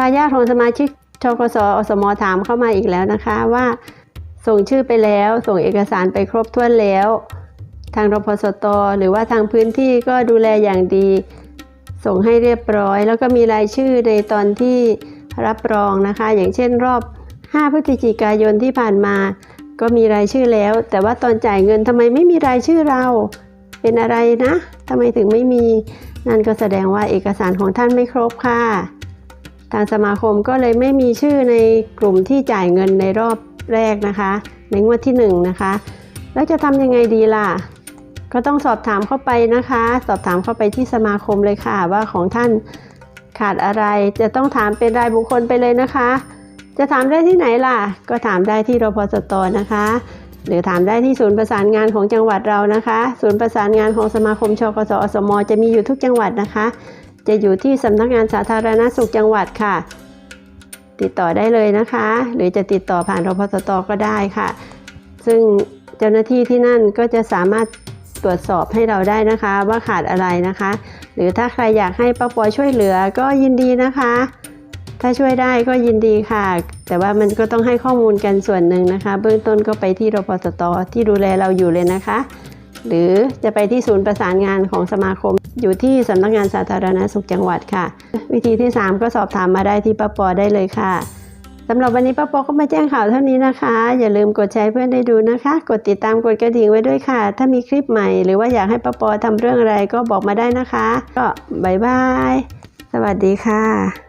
ทายาทของสมาชิกชกสอสมถามเข้ามาอีกแล้วนะคะว่า ส่งชื่อไปแล้วส่งเอกสารไปครบถ้วนแล้ว ทางรพสตหรือว่าทางพื้นที่ก็ดูแลอย่างดี ส่งให้เรียบร้อย แล้วก็มีรายชื่อในตอนที่รับรองนะคะ อย่างเช่นรอบ 5 พฤศจิกายนที่ผ่านมา ก็มีรายชื่อแล้ว แต่ว่าตอนจ่ายเงินทำไมไม่มีรายชื่อเรา เป็นอะไรนะทำไมถึงไม่มีนั่นก็แสดงว่าเอกสารของท่านไม่ครบค่ะ ทางสมาคมก็เลยไม่มีชื่อในกลุ่มที่จ่ายเงินในรอบแรกนะคะ ในงวดที่1นงนะคะ แล้วจะทำยังไงดีล่ะ ก็ต้องสอบถามเข้าไปนะคะ สอบถามเข้าไปที่สมาคมเลยค่ะว่าของท่านขาดอะไรจะต้องถามเป็นรายบุคคลไปเลยนะคะ จะถามได้ที่ไหนล่ะ ก็ถามได้ที่รพสตนะคะ หรือถามได้ที่ศูนย์ประสานงานของจังหวัดเรานะคะ ศูนย์ประสานงานของสมาคมชกสอสม จะมีอยู่ทุกจังหวัดนะคะ จะอยู่ที่สำนักงานสาธารณสุขจังหวัดค่ะ ติดต่อได้เลยนะคะ หรือจะติดต่อผ่านรพสตก็ได้ค่ะ ซึ่งเจ้าหน้าที่ที่นั่นก็จะสามารถตรวจสอบให้เราได้นะคะว่าขาดอะไรนะคะ หรือถ้าใครอยากให้ป้าปอช่วยเหลือก็ยินดีนะคะ ถ้าช่วยได้ก็ยินดีค่ะ แต่ว่ามันก็ต้องให้ข้อมูลกันส่วนหนึ่งนะคะ เบื้องต้นก็ไปที่รพสตที่ดูแลเราอยู่เลยนะคะ หรือจะไปที่ศูนย์ประสานงานของสมาคม อยู่ที่สำนักงานสาธารณสุขจังหวัดค่ะ วิธีที่ 3 ก็สอบถามมาได้ที่ป้าปอได้เลยค่ะสำหรับวันนี้ป้าปอก็มาแจ้งข่าวเท่านี้นะคะ อย่าลืมกดแชร์เพื่อนได้ดูนะคะ กดติดตามกดกระดิ่งไว้ด้วยค่ะ ถ้ามีคลิปใหม่ หรือว่าอยากให้ป้าปอทำเรื่องอะไรก็บอกมาได้นะคะ ก็บายบาย สวัสดีค่ะ